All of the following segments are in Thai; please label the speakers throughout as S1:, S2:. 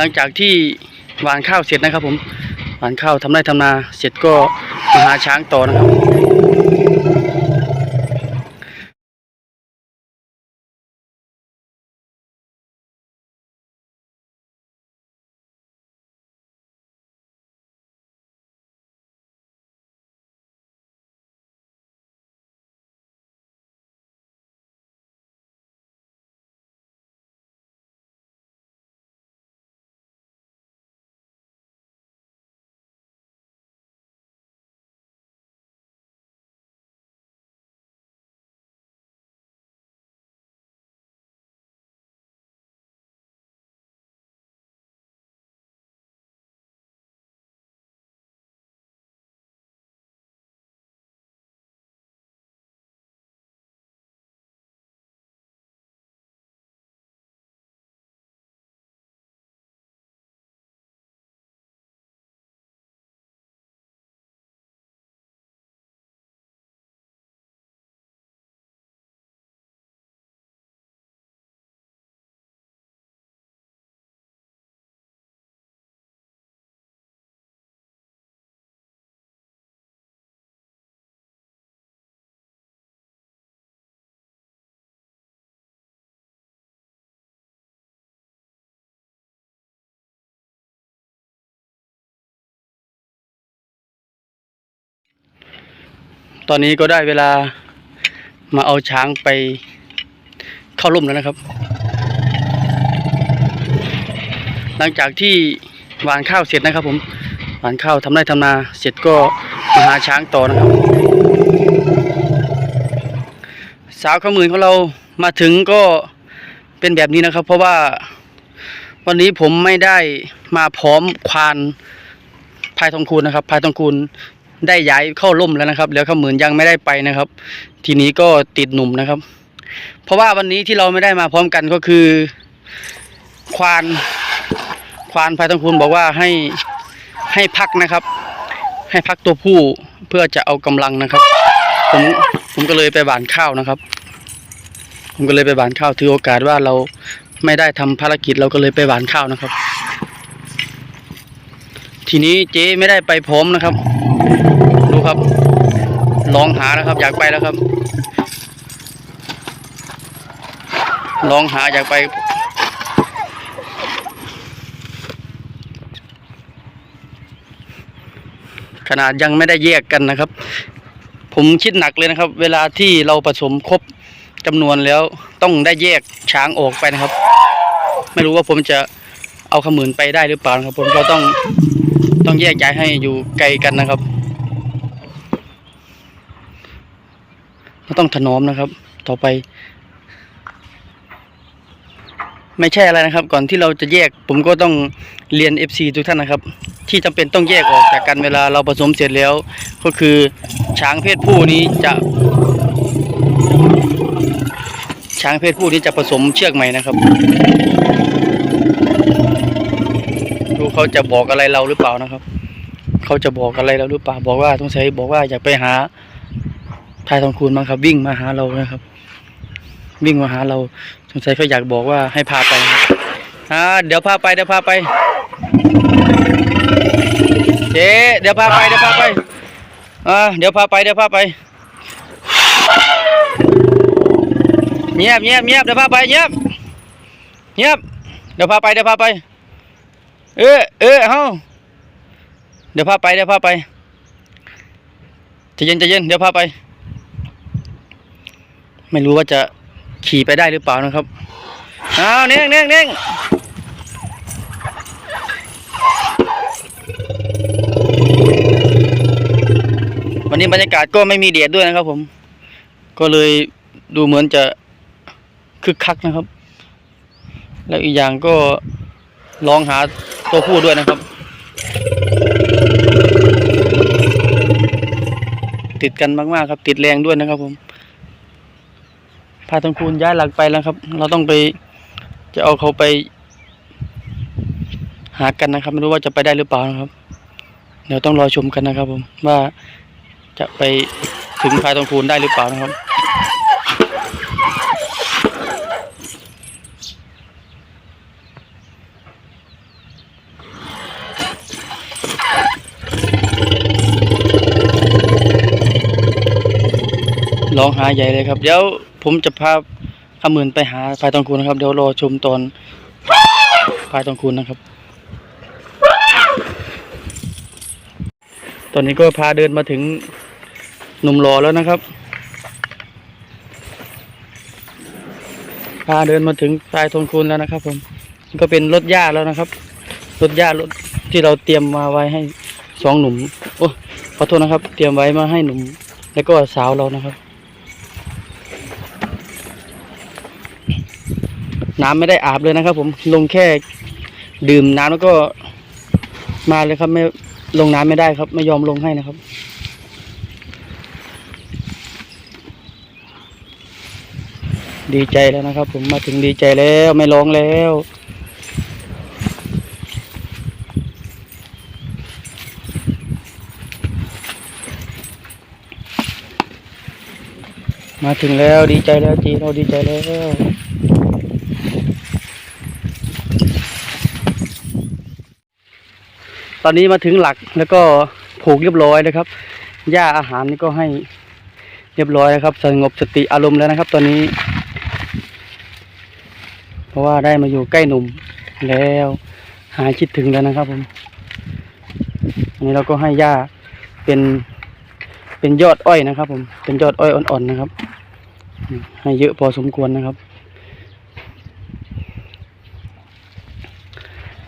S1: หลังจากที่หวานข้าวเสร็จนะครับผมหวานข้าวทำไร่ทำนาเสร็จก็มาหาช้างต่อนะครับ ตอนนี้ก็ได้เวลามาเอาช้างไปเข้าร่มแล้วนะครับ หลังจากที่หวานข้าวเสร็จนะครับ ผมหวานข้าวทำไร่ทำนาเสร็จก็มาหาช้างต่อนะครับ สาวขมืนของเรามาถึงก็เป็นแบบนี้นะครับ เพราะว่าวันนี้ผมไม่ได้มาพร้อมควานพายทองคูณนะครับพายทองคูณ ได้ย้ายเข้าร่มแล้วนะครับ แล้วขมืนยังไม่ได้ไปนะครับ ทีนี้ก็ติดหนุ่มนะครับ เพราะว่าวันนี้ที่เราไม่ได้มาพร้อมกันก็คือ ควาน ควานพายทองคุณบอกว่าให้ให้พักนะครับ ให้พักตัวผู้เพื่อจะเอากำลังนะครับ ผมผมก็เลยไปบานข้าวนะครับ ผมก็เลยไปบานข้าวถือโอกาสว่าเราไม่ได้ทำภารกิจเราก็เลยไปบานข้าวนะครับ ทีนี้เจ๊ไม่ได้ไปพร้อมนะครับ ดูครับ ลองหานะครับ อยากไปแล้วครับ ลองหาอยากไป ขนาดยังไม่ได้แยกกันนะครับ ผมคิดหนักเลยนะครับ เวลาที่เราผสมครบจำนวนแล้วต้องได้แยกช้างออกไปนะครับ ไม่รู้ว่าผมจะเอาขมืนไปได้หรือเปล่านะครับ ผมก็ต้องต้องแยกย้ายให้อยู่ไกลกันนะครับ เราต้องถนอมนะครับ ต่อไป ไม่ใช่อะไรนะครับ ก่อนที่เราจะแยก ผมก็ต้องเรียน FC ทุกท่านนะครับ ที่จำเป็นต้องแยกออกจากกันเวลาเราผสมเสร็จแล้ว ก็คือช้างเพศผู้นี้จะ ช้างเพศผู้นี้จะผสมเชือกใหม่นะครับดูเขาจะบอกอะไรเราหรือเปล่านะครับ เขาจะบอกอะไรเราหรือเปล่าบอกว่าต้องใช้บอกว่าอยากไปหา ทายทองคูณมั้งครับ วิ่งมาหาเรานะครับ วิ่งมาหาเราสงสัยเขาอยากบอกว่าให้พาไปอ่าเดี๋ยวพาไปเดี๋ยวพาไปเจ๊เดี๋ยวพาไปเดี๋ยวพาไปอ่าเดี๋ยวพาไปเดี๋ยวพาไปเงียบเงียบเงียบเดี๋ยวพาไปเงียบเงียบเดี๋ยวพาไปเดี๋ยวพาไป เออเออเฮ้าเดี๋ยวพาไปเดี๋ยวพาไปใจะเย็นใจะเย็นเดี๋ยวพาไป ไม่รู้ว่าจะขี่ไปได้หรือเปล่านะครับอ้าวเน่งเน่งเน่งวันนี้บรรยากาศก็ไม่มีแดดด้วยนะครับ ผม ก็เลยดูเหมือนจะคึกคักนะครับ แล้วอีกอย่างก็ลองหาตัวผู้ด้วยนะครับ ติดกันมากๆครับ ติดแรงด้วยนะครับ ผม พาทองคูนย้ายหลักไปแล้วครับ เราต้องไปจะเอาเขาไป หากันนะครับ ไม่รู้ว่าจะไปได้หรือเปล่านะครับ เดี๋ยวต้องรอชมกันนะครับ ผมว่าจะไปถึงพาทองคูนได้หรือเปล่านะครับลองหาใหญ่เลยครับ เดี๋ยว ผมจะพาขมื่นไปหาพายทองคูณนะครับ เดี๋ยวรอชมตอนพายทองคูณนะครับ ตอนนี้ก็พาเดินมาถึงหนุ่มหล่อแล้วนะครับ พาเดินมาถึงพายทองคูณแล้วนะครับ ผมก็เป็นรถหญ้าแล้วนะครับรถหญ้ารถที่เราเตรียมมาไว้ให้สองหนุ่มโอ้ขอโทษนะครับ เตรียมไว้มาให้หนุ่ม แล้วก็สาวเรานะครับ น้ำไม่ได้อาบเลยนะครับ ผมลงแค่ดื่มน้ำแล้วก็มาเลยครับ ไม่ลงน้ำไม่ได้ครับ ไม่ยอมลงให้นะครับ ดีใจแล้วนะครับ ผมมาถึงดีใจแล้วไม่ร้องแล้วมาถึงแล้วดีใจแล้วจีเราดีใจแล้ว ต อนนี้มาถึงหลักแล้วก็ผูกเรียบร้อยนะครับหญ้าอาหารนี่ก็ให้เรียบร้อยนะครับสงบสติอารมณ์แล้วนะครับ ตอนนี้ เพราะว่าได้มาอยู่ใกล้หนุ่มแล้ว หายคิดถึงแล้วนะครับผมอันนี้เราก็ให้หญ้าเป็นเป็นยอดอ้อยนะครับ ผมเป็นยอดอ้อยอ่อนๆนะครับ ให้เยอะพอสมควรนะครับ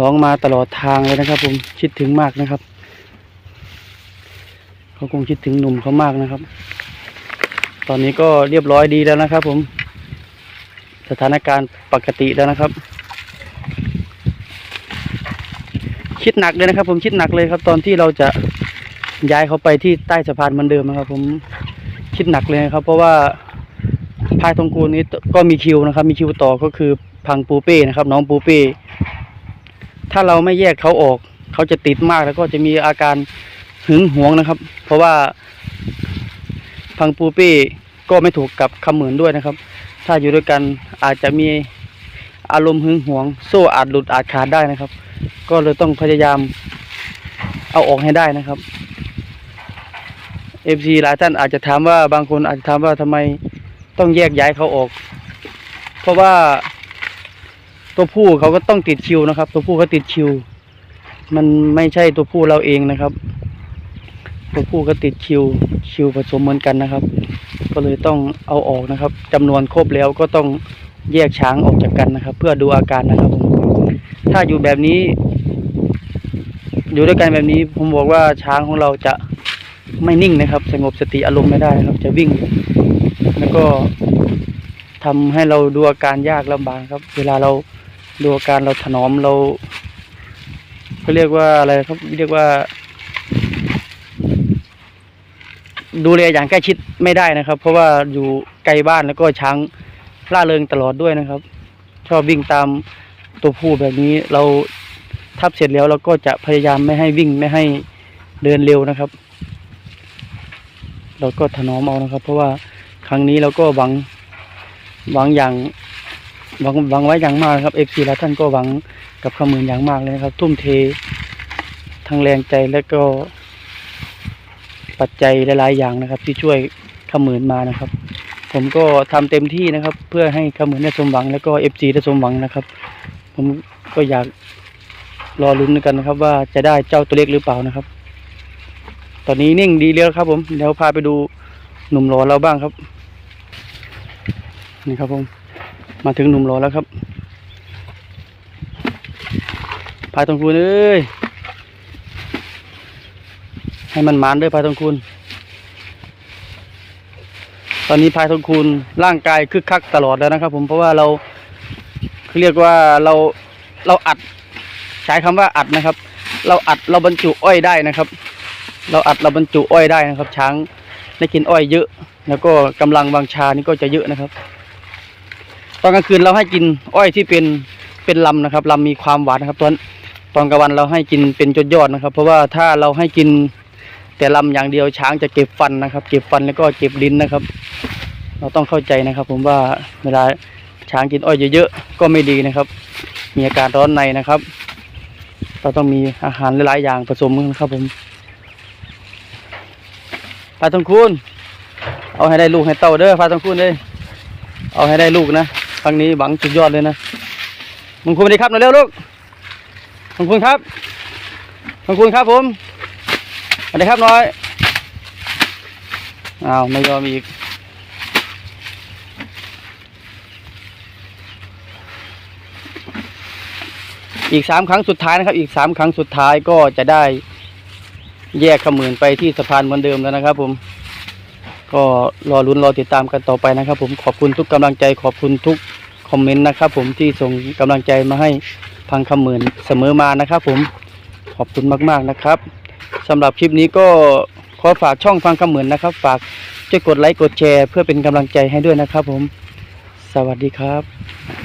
S1: ร้องมาตลอดทางเลยนะครับ ผมคิดถึงมากนะครับ เขาคงคิดถึงหนุ่มเขามากนะครับ ตอนนี้ก็เรียบร้อยดีแล้วนะครับ ผม สถานการณ์ปกติแล้วนะครับ คิดหนักเลยนะครับ ผมคิดหนักเลยครับ ตอนที่เราจะย้ายเขาไปที่ใต้สะพานเหมือนเดิมนะครับ ผมคิดหนักเลยครับ เพราะว่าพายทองคูนี้ก็มีคิวนะครับ มีคิวต่อก็คือพังปูเป้นะครับ น้องปูเป้ ถ้าเราไม่แยกเขาออก เขาจะติดมากแล้วก็จะมีอาการหึงหวงนะครับ เพราะว่าพังปูเป้ก็ไม่ถูกกับคำเหมือนด้วยนะครับ ถ้าอยู่ด้วยกันอาจจะมีอารมณ์หึงหวง โซ่อาจหลุดอาจขาดได้นะครับ ก็เลยต้องพยายามเอาออกให้ได้นะครับเอฟซีหลายท่านอาจจะถามว่าบางคนอาจจะถามว่าทำไมต้องแยกย้ายเขาออก เพราะว่า ตัวผู้เขาก็ต้องติดคิวนะครับ ตัวผู้เขาติดคิว มันไม่ใช่ตัวผู้เราเองนะครับ ตัวผู้ก็ติดคิวคิวผสมเหมือนกันนะครับ ก็เลยต้องเอาออกนะครับจำนวนครบแล้วก็ต้องแยกช้างออกจากกันนะครับ เพื่อดูอาการนะครับผมถ้าอยู่แบบนี้ อยู่ด้วยกันแบบนี้ ผมบอกว่าช้างของเราจะไม่นิ่งนะครับ สงบสติอารมณ์ไม่ได้นะครับ จะวิ่ง แล้วก็ทำให้เราดูอาการยากลำบากครับ เวลาเรา ดูอาการเราถนอมเราเขาเรียกว่าอะไรครับเรียกว่า ดูแลอย่างใกล้ชิดไม่ได้นะครับ เพราะว่าอยู่ไกลบ้านแล้วก็ช้างล่าเริงตลอดด้วยนะครับ ชอบวิ่งตามตัวผู้แบบนี้เราทับเสร็จแล้วเราก็จะพยายามไม่ให้วิ่งไม่ให้เดินเร็วนะครับ เราก็ถนอมเอานะครับ เพราะว่าครั้งนี้เราก็หวังหวังอย่าง หวังหวังไว้อย่างมากครับเอฟซีและท่านก็หวังกับขมืนอย่างมากเลยครับ ทุ่มเททั้งแรงใจและก็ปัจจัยหลายๆอย่างนะครับ ที่ช่วยขมืนมานะครับ ผมก็ทำเต็มที่นะครับ เพื่อให้ขมืนได้สมหวัง แล้วก็เอฟซีได้สมหวังนะครับ ผมก็อยากรอลุ้นกันนะครับ ว่าจะได้เจ้าตัวเล็กหรือเปล่านะครับ ตอนนี้นิ่งดีแล้วครับ ผมเดี๋ยวพาไปดูหนุ่มรอเราบ้างครับ นี่ครับผม มาถึงหนุ่มรอแล้วครับพายตรงคูณเอ้ย ให้มันหมานด้วยพายตรงคูณตอนนี้พายตรงคูณร่างกายคึกคักตลอดแล้วนะครับ ผมเพราะว่าเราเรียกว่าเราเราอัดใช้คำว่าอัดนะครับ เราอัดเราบรรจุอ้อยได้นะครับ เราอัดเราบรรจุอ้อยได้นะครับ ช้างได้กินอ้อยเยอะ แล้วก็กำลังบางชานี่ก็จะเยอะนะครับ ตอนกลางคืนเราให้กินอ้อยที่เป็นเป็นลำนะครับลำมีความหวานนะครับตอนตอนกลางวันเราให้กินเป็นจดยอดนะครับ เพราะว่าถ้าเราให้กินแต่ลำอย่างเดียวช้างจะเก็บฟันนะครับ เก็บฟันแล้วก็เก็บลิ้นนะครับ เราต้องเข้าใจนะครับ ผมว่าเวลาช้างกินอ้อยเยอะๆก็ไม่ดีนะครับ มีอาการร้อนในนะครับ เราต้องมีอาหารหลายๆอย่างผสมกันครับผมปลาทองคูณเอาให้ได้ลูกให้เต้าเด้อพาต้องคุณเลยเอาให้ได้ลูกนะ ครั้งนี้หวังสุดยอดเลยนะมงคลสวัสดีครับหน่อยเร็วลูกมงคลครับมงคลครับผมสวัสดีครับน้อยอ้าวไม่ยอมอีกอีกสามครั้งสุดท้ายนะครับ อีกสามครั้งสุดท้ายก็จะได้แยกขมืนไปที่สะพานเหมือนเดิมแล้วนะครับผม ก็รอลุ้นรอติดตามกันต่อไปนะครับ ผมขอบคุณทุกกำลังใจขอบคุณทุกคอมเมนต์นะครับ ผมที่ส่งกำลังใจมาให้พังขมืนเสมอมานะครับ ผมขอบคุณมากๆนะครับสำหรับคลิปนี้ก็ขอฝากช่องพังขมืนนะครับ ฝากช่วยกดไลค์กดแชร์ เพื่อเป็นกำลังใจให้ด้วยนะครับ ผม สวัสดีครับ